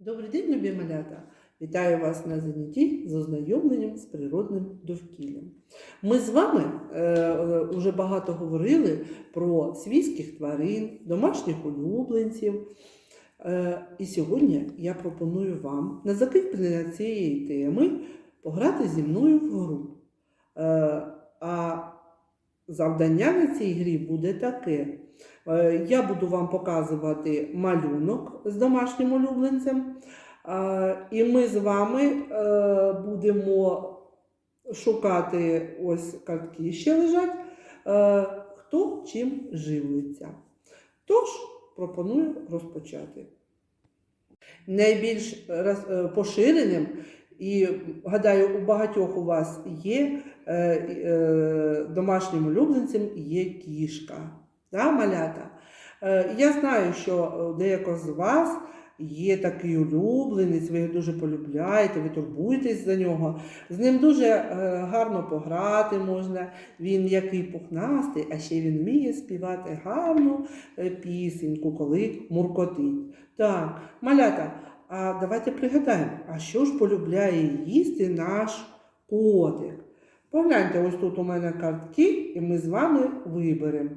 Добрий день, любі малята! Вітаю вас на занятті з ознайомленням з природним довкіллям. Ми з вами е, е, багато говорили про свійських тварин, домашніх улюбленців. Е, і сьогодні я пропоную вам на закріплення цієї теми пограти зі мною в гру. Е, а завдання на цій грі буде таке. Е, Я буду вам показувати малюнок з домашнім улюбленцем. І ми з вами е, будемо шукати ось картки ще лежать, е, хто чим живиться. Тож пропоную розпочати. Найбільш поширеним, і гадаю, у багатьох у вас є домашнім улюбленцем є кішка. Да, малята? Е, Я знаю, що у деякого з вас є такий улюбленець, ви його дуже полюбляєте, ви турбуєтесь за нього. З ним дуже е, гарно пограти можна. Він який пухнастий, а ще він вміє співати гарну е, пісеньку, коли муркотить. Так, малята, а давайте пригадаємо, а що ж полюбляє їсти наш котик? Погляньте, ось тут у мене картки, і ми з вами виберемо.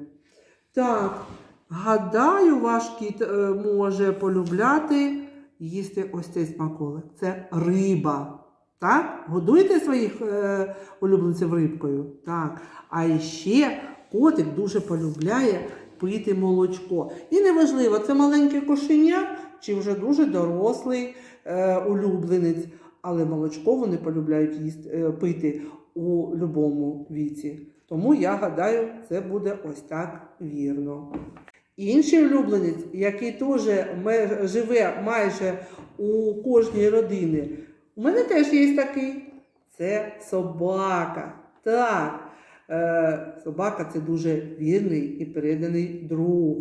Так, гадаю, ваш кіт е, може полюбляти їсти ось цей смаколик. Це риба. Так? Годуєте своїх е, улюбленців рибкою? Так. А ще котик дуже полюбляє пити молочко. І неважливо, це маленьке кошеня чи вже дуже дорослий е, улюбленець, але молочко вони полюбляють їсти, е, пити у будь-якому віці. Тому я гадаю, це буде ось так вірно. Інший улюбленець, який теж живе майже у кожній родині, у мене теж є такий. Це собака. Так, е, собака це дуже вірний і переданий друг.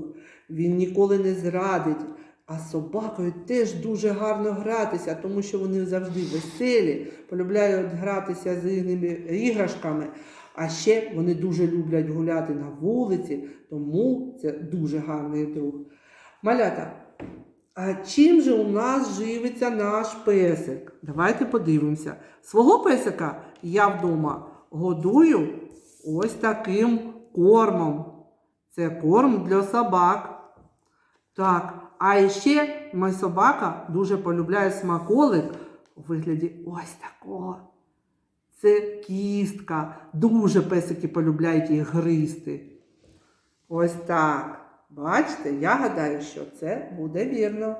Він ніколи не зрадить. А з собакою теж дуже гарно гратися, тому що вони завжди веселі, полюбляють гратися з різними іграшками. А ще вони дуже люблять гуляти на вулиці, тому це дуже гарний друг. Малята, а чим же у нас живиться наш песик? Давайте подивимося. Свого песика я вдома годую ось таким кормом. Це корм для собак. Так, а ще моя собака дуже полюбляє смаколик у вигляді ось такого. Це кістка. Дуже песики полюбляють її гризти. Ось так. Бачите, я гадаю, що це буде вірно.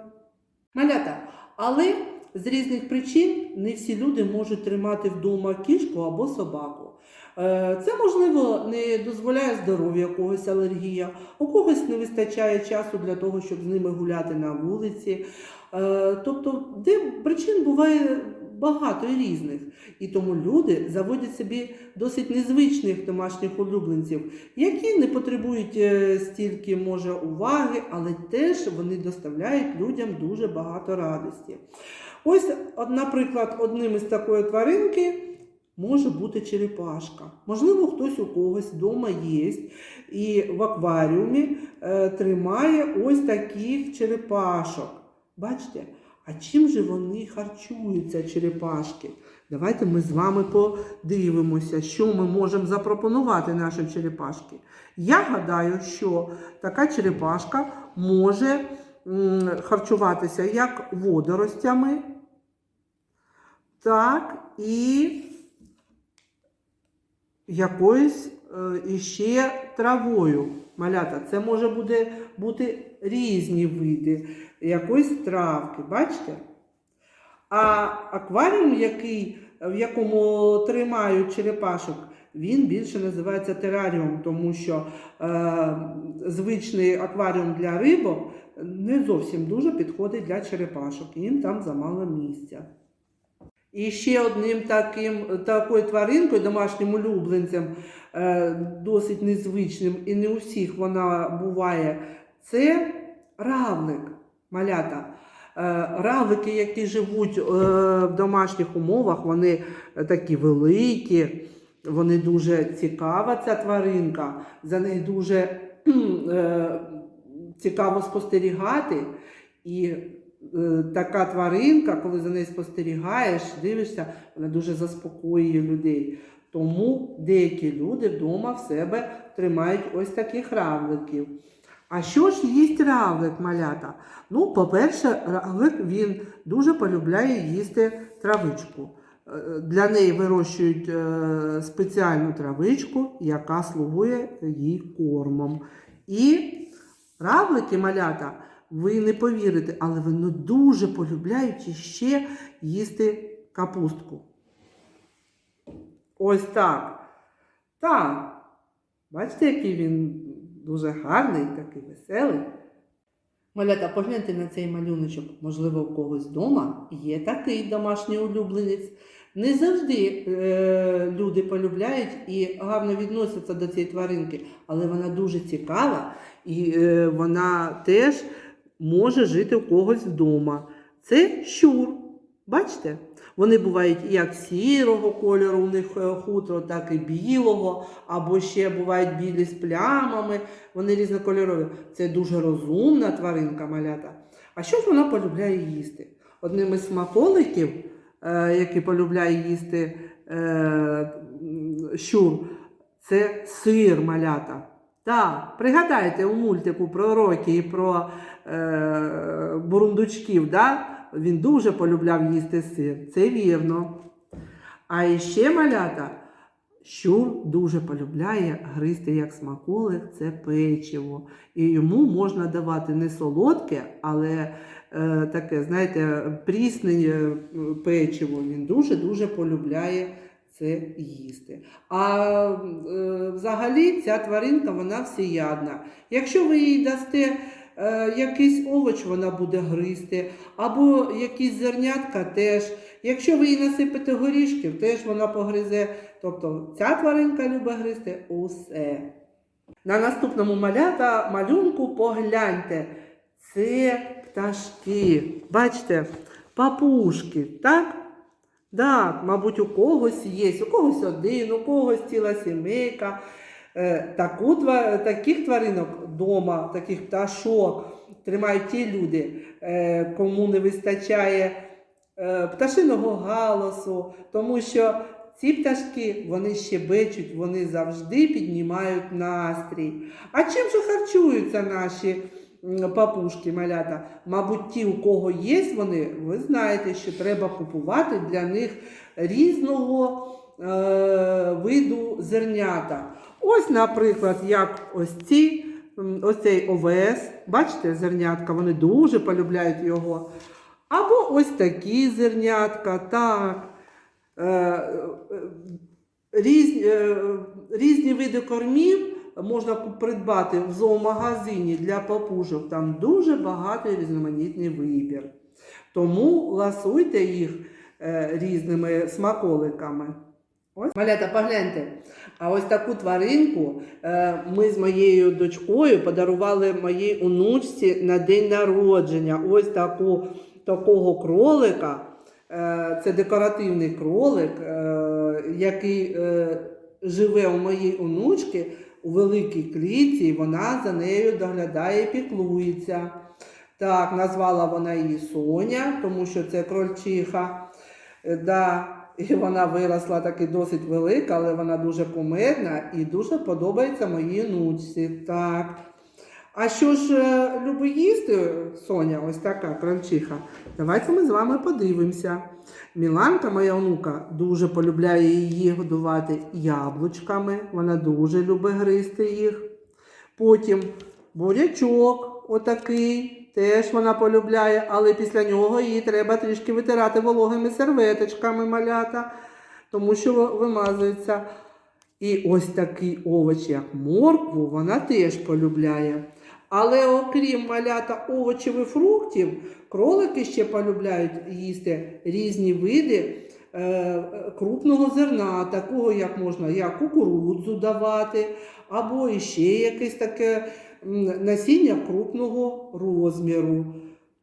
Малята, але з різних причин не всі люди можуть тримати вдома кішку або собаку. Е, Це, можливо, не дозволяє здоров'я когось алергія, у когось не вистачає часу для того, щоб з ними гуляти на вулиці. Е, Тобто, де причин буває багато і різних. І тому люди заводять собі досить незвичних домашніх улюбленців, які не потребують е, стільки може уваги, але теж вони доставляють людям дуже багато радості. Ось, наприклад, одним із такої тваринки може бути черепашка. Можливо, хтось у когось вдома є і в акваріумі е, тримає ось таких черепашок. Бачите? А чим же вони харчуються, черепашки? Давайте ми з вами подивимося, що ми можемо запропонувати нашій черепашці. Я гадаю, що така черепашка може харчуватися як водоростями, так і якоюсь е, іще травою. Малята, це може буде бути різні види якоїсь травки, бачите? А акваріум, який, в якому тримають черепашок, він більше називається тераріум, тому що е, звичний акваріум для рибок не зовсім дуже підходить для черепашок, їм там замало місця. І ще одним таким, такою тваринкою, домашнім улюбленцем, е, досить незвичним, і не у всіх вона буває, це равлик, малята. Е, Равлики, які живуть е, в домашніх умовах, вони такі великі, вони дуже цікава ця тваринка, за нею дуже е, цікаво спостерігати. І така тваринка, коли за нею спостерігаєш, дивишся, вона дуже заспокоює людей. Тому деякі люди вдома в себе тримають ось таких равликів. А що ж їсть равлик, малята? Ну, по-перше, равлик він дуже полюбляє їсти травичку. Е, Для неї вирощують е, спеціальну травичку, яка слугує їй кормом. І равлики, малята, ви не повірите, але вони дуже полюбляють іще їсти капустку. Ось так. Так. Бачите, який він дуже гарний, такий веселий. Малята, погляньте на цей малюночок. Можливо, у когось вдома є такий домашній улюбленець. Не завжди е, люди полюбляють і гарно відносяться до цієї тваринки, але вона дуже цікава і е, вона теж може жити у когось вдома. Це щур. Бачите? Вони бувають як сірого кольору, у них е, хутро, так і білого, або ще бувають білі з плямами, вони різнокольорові. Це дуже розумна тваринка малята. А що ж вона полюбляє їсти? Одним із смаколиків, е, який полюбляє їсти е, щур, це сир малята. Так, пригадайте у мультику про Рокі і про бурундучків, да? Він дуже полюбляв їсти сир. Це вірно. А іще малята, щур дуже полюбляє гризти як смаколик, це печиво. І йому можна давати не солодке, але е, таке, знаєте, прісне е, печиво. Він дуже-дуже полюбляє це їсти. А е, взагалі ця тваринка вона всеядна. Якщо ви їй дасте якийсь овоч, вона буде гризти, або якісь зернятка теж. Якщо ви їй насипете горішків, теж вона погризе. Тобто ця тваринка любить гризти усе. На наступному малята малюнку погляньте. Це пташки. Бачите, папушки, так? Так, мабуть, у когось є, у когось один, у когось ціла сімейка. Е, Таку, таких тваринок вдома, таких пташок тримають ті люди, е, кому не вистачає е, пташиного галасу, тому що ці пташки вони щебечуть, вони завжди піднімають настрій. А чим же харчуються наші папушки, малята? Мабуть, ті, у кого є вони, ви знаєте, що треба купувати для них різного е, виду зернята. Ось, наприклад, як ось ці, ось цей овес, бачите, зернятка, вони дуже полюбляють його. Або ось такі зернятка, так. Е, е, різні, е, різні види кормів можна придбати в зоомагазині для папужок. Там дуже багатий різноманітний вибір. Тому ласуйте їх різними смаколиками. Ось, малята, погляньте. А ось таку тваринку е, ми з моєю дочкою подарували моїй онучці на день народження. Ось таку, такого кролика. Е, це декоративний кролик, е, який живе у моїй онучки у великій клітці, і вона за нею доглядає і піклується. Так, назвала вона її Соня, тому що це крольчиха. Да, і вона виросла таки досить велика, але вона дуже кумедна і дуже подобається моїй внучці. Так. А що ж е, любить їсти Соня, ось така крольчиха? Давайте ми з вами подивимося. Міланка, моя онука, дуже полюбляє її годувати яблучками. Вона дуже любить гризти їх. Потім бурячок отакий. Теж вона полюбляє, але після нього її треба трішки витирати вологими серветочками малята, тому що вимазується. І ось такий овоч, як моркву, вона теж полюбляє. Але окрім малята овочів і фруктів, кролики ще полюбляють їсти різні види е, крупного зерна, такого як можна як кукурудзу давати, або іще якесь таке насіння крупного розміру.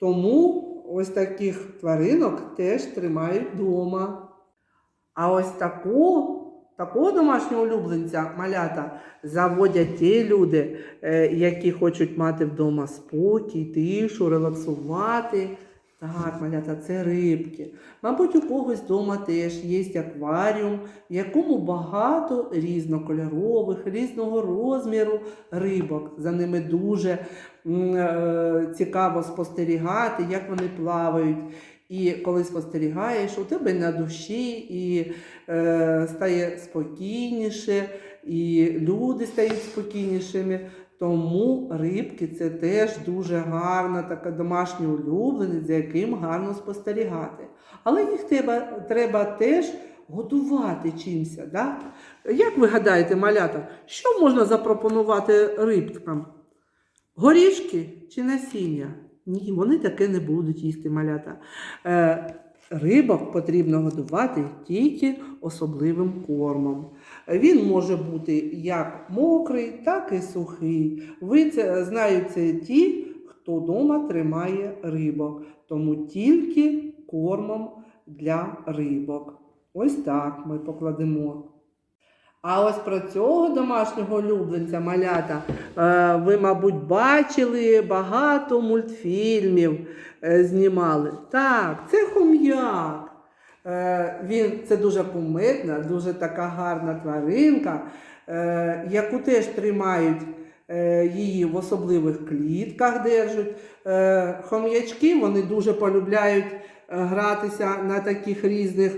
Тому ось таких тваринок теж тримають вдома. А ось таку, такого домашнього улюбленця малята заводять ті люди, е, які хочуть мати вдома спокій, тишу, релаксувати. Так, малята, це рибки. Мабуть, у когось вдома теж є акваріум, в якому багато різнокольорових, різного розміру рибок. За ними дуже е, цікаво спостерігати, як вони плавають. І коли спостерігаєш, у тебе на душі і е, стає спокійніше, і люди стають спокійнішими. Тому рибки це теж дуже гарна така домашня улюбленець, за яким гарно спостерігати. Але їх треба, треба теж годувати чимся. Да? Як ви гадаєте, малята, що можна запропонувати рибкам? Горішки чи насіння? Ні, вони таке не будуть їсти малята. Е, рибок потрібно годувати тільки особливим кормом. Він може бути як мокрий, так і сухий. Ви це знають ті, хто вдома тримає рибок, тому тільки кормом для рибок. Ось так ми покладемо. А ось про цього домашнього улюбленця малята е, ви, мабуть, бачили багато мультфільмів е, знімали. Так, це хом'як. Е, він це дуже кумедна, дуже така гарна тваринка, яку теж тримають її в особливих клітках держать. Хом'ячки вони дуже полюбляють гратися на таких різних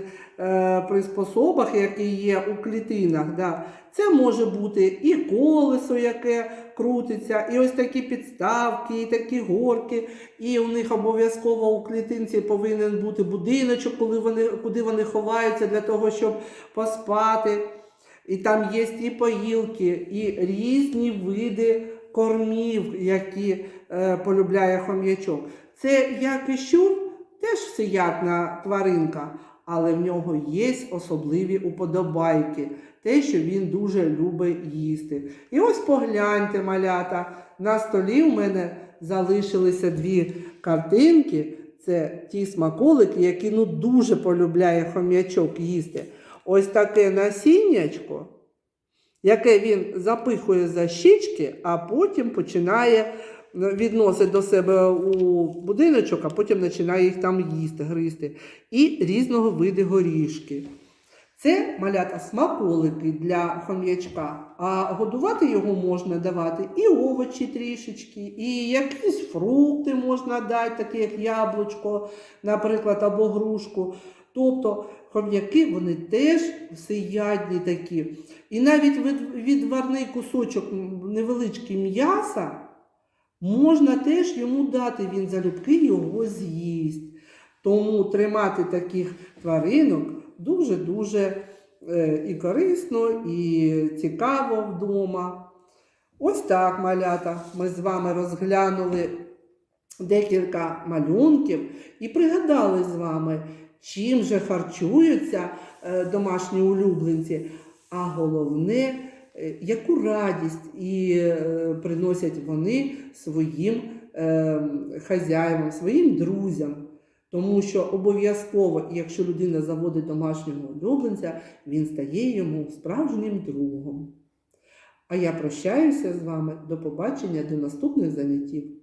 приспособах, які є у клітинах. Да. Це може бути і колесо, яке крутиться, і ось такі підставки, і такі горки. І у них обов'язково у клітинці повинен бути будиночок, коли вони, куди вони ховаються для того, щоб поспати. І там є і поїлки, і різні види кормів, які е, полюбляє хом'ячок. Це як і щур, теж всеядна тваринка, але в нього є особливі уподобайки, те, що він дуже любить їсти. І ось погляньте, малята, на столі у мене залишилися дві картинки. Це ті смаколики, які ну, дуже полюбляє хом'ячок їсти. Ось таке насіннячко, яке він запихує за щічки, а потім починає відносить до себе у будиночок, а потім починає їх там їсти, гризти. І різного види горішки. Це малята смаколики для хом'ячка, а годувати його можна давати і овочі трішечки, і якісь фрукти можна дати, такі як яблучко, наприклад, або грушку. Тобто хом'яки вони теж всеядні такі. І навіть відварний кусочок невеличкий м'яса можна теж йому дати, він залюбки його з'їсть. Тому тримати таких тваринок дуже-дуже е, і корисно, і цікаво вдома. Ось так, малята, ми з вами розглянули декілька малюнків і пригадали з вами, чим же харчуються е, домашні улюбленці, а головне, яку радість і е, приносять вони своїм е, своїм друзям. Тому що обов'язково, якщо людина заводить домашнього улюбленця, він стає йому справжнім другом. А я прощаюся з вами. До побачення, до наступних заняттів.